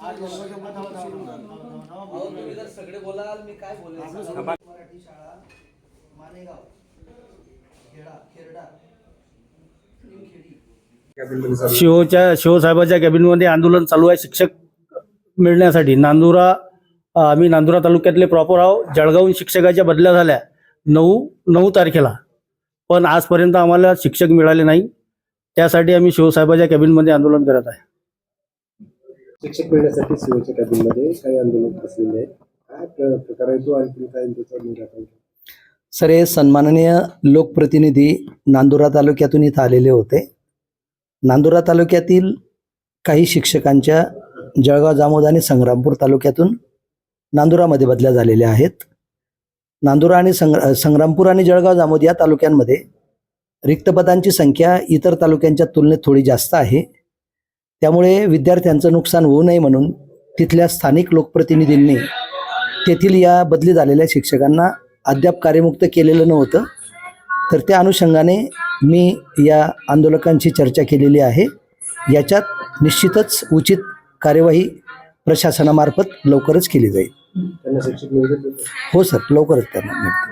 अहो तुम्ही जर सगळे बोलाल मी काय बोलायचं मराठी शाळा मानेगाव खेडा खेरडा निमखेडी शिवच्या शिवसाहेबाच्या कॅबिनमध्ये आंदोलन चालू आहे. शिक्षक मिळण्यासाठी नांदुरा आम्ही नांदुरा तालुक्यातले प्रॉपर आहो जळगावहून शिक्षकाच्या बदल्या झाल्या नऊ नऊ तारखेला. पण आजपर्यंत आम्हाला शिक्षक मिळाले नाही. त्यासाठी आम्ही शिवसाहेबाच्या कॅबिनमध्ये आंदोलन करत आहे. शिक्षक मिळण्यासाठी शिवच्या कॅबिनमध्ये काही आंदोलन बसलेले आहे काय प्रकार आहे तो? आणखी काय निराकरण? सर हे सन्माननीय लोकप्रतिनिधी नांदुरा तालुक्यातून इथं आलेले होते. नांदुरा तालुक्यातील काही शिक्षकांच्या जळगाव जामोद आणि संग्रामपूर तालुक्यातून नांदुरामध्ये बदल्या झालेल्या आहेत. नांदुरा आणि संग्रा संग्रामपूर आणि जळगाव जामोद या तालुक्यांमध्ये रिक्तपदांची संख्या इतर तालुक्यांच्या तुलनेत थोडी जास्त आहे. त्यामुळे विद्यार्थ्यांचं नुकसान होऊ नये म्हणून तिथल्या स्थानिक लोकप्रतिनिधींनी तेथील या बदली झालेल्या शिक्षकांना अद्याप कार्यमुक्त केलेलं नव्हतं. तर त्या अनुषंगाने मी या आंदोलकांची चर्चा केलेली आहे. याच्यात निश्चितच उचित कार्यवाही प्रशासनामार्फत लवकरच केली जाईल. हो सर लवकरच त्यांना.